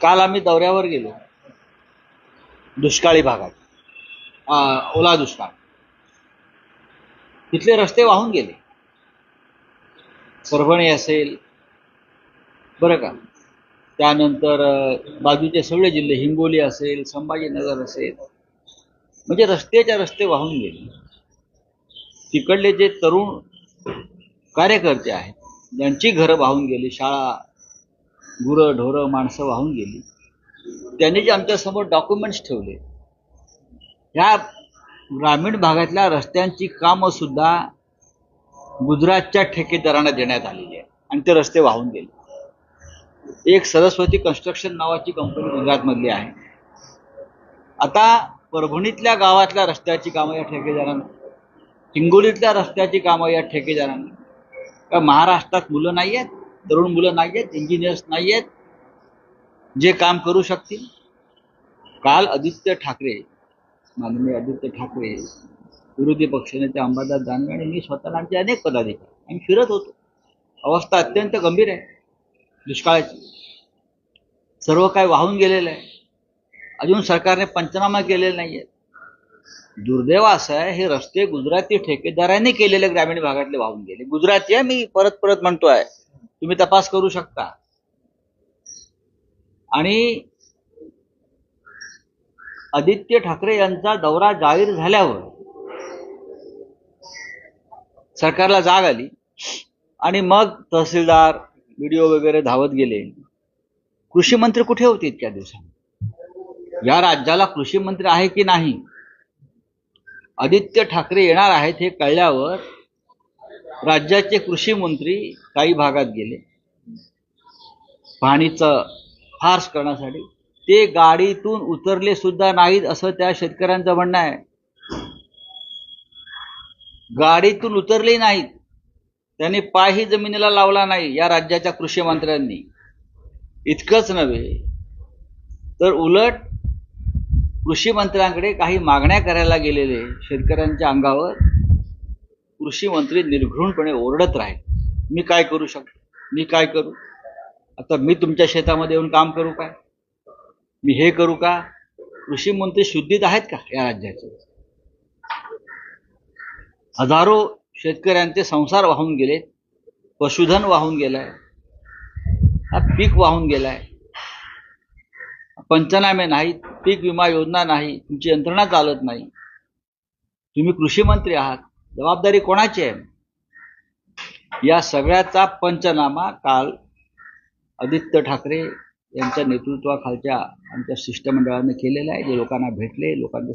काल आम्ही दौऱ्यावर गेलो. दुष्काळी भागात. ओला दुष्काळ. तिथले रस्ते वाहून गेले. परभणी असेल बरं का. त्यानंतर बाजूचे सगळे जिल्हे हिंगोली असेल संभाजीनगर असेल म्हणजे रस्त्याच्या रस्ते वाहून गेले. तिकडले जे तरुण कार्यकर्ते आहेत ज्यांची घरं वाहून गेली शाळा गुरं ढोरं माणसं वाहून गेली. त्यांनी जे आमच्यासमोर डॉक्युमेंट्स ठेवले. ह्या ग्रामीण भागातल्या रस्त्यांची कामं सुद्धा गुजरातच्या ठेकेदारांना देण्यात आलेली आहे आणि ते रस्ते वाहून गेले. एक सरस्वती कन्स्ट्रक्शन नावाची कंपनी गुजरातमधली आहे. आता परभणीतल्या गावातल्या रस्त्याची कामं या ठेकेदारांना हिंगोलीतल्या रस्त्याची कामं या ठेकेदारांना. का महाराष्ट्रात मुलं नाही आहेत? तरुण मुलं नाही आहेत इंजिनियर्स नाही आहेत जे काम करू शकतील. काल आदित्य ठाकरे माननीय आदित्य ठाकरे विरोधी पक्षनेते अंबादास दानवे आणि मी स्वतःला आमचे अनेक पदाधिकारी. आम्ही फिरत होतो. अवस्था अत्यंत गंभीर आहे. दुष्काळाची. सर्व काय वाहून गेलेलं आहे. अजून सरकारने पंचनामा केलेले नाही आहेत दुर्दैव असं आहे हे रस्ते गुजराती ठेकेदारांनी केलेले ग्रामीण भागातले वाहून गेले. गुजराती आहे मी परत परत म्हणतोय. तुम्ही तपास करू शकता. आणि आदित्य ठाकरे यांचा दौरा जाहीर झाल्यावर सरकारला जाग आली आणि मग तहसीलदार व्हिडिओ वगैरे धावत गेले. कृषी मंत्री कुठे होते इतक्या दिवसात या राज्याला कृषी मंत्री आहे की नाही? आदित्य ठाकरे येणार आहेत हे कळल्यावर राज्याचे कृषी मंत्री काही भागात गेले. पाणीचं फार्स करण्यासाठी. ते गाडीतून उतरले सुद्धा नाहीत असं त्या शेतकऱ्यांचं म्हणणं आहे. गाडीतून उतरले नाहीत. त्यांनी पायही जमिनीला लावला नाही या राज्याच्या कृषी मंत्र्यांनी. इतकंच नव्हे तर उलट कृषी मंत्र्यांकडे काही मागण्या करायला गेलेले शेतकऱ्यांच्या अंगावर कृषी मंत्री निर्घृणपणे ओरडत राहील. मी काय करू शकतो? मी काय करू? आता मी तुमच्या शेतामध्ये येऊन काम करू काय? मी हे करू का? कृषी मंत्री शुद्धीत आहेत का या राज्याचे? हजारो शेतकऱ्यांचे संसार वाहून गेले पशुधन वाहून गेलाय हा पीक वाहून गेलाय. पंचनामे नाहीत पीक विमा योजना नाही तुमची यंत्रणा चालत नाही. तुम्ही कृषी मंत्री आहात. जबाबदारी कोणाची आहे? या सगळ्याचा पंचनामा काल आदित्य ठाकरे यांच्या नेतृत्वाखालच्या आमच्या शिष्टमंडळाने केलेला आहे. जे लोकांना भेटले लोकांचे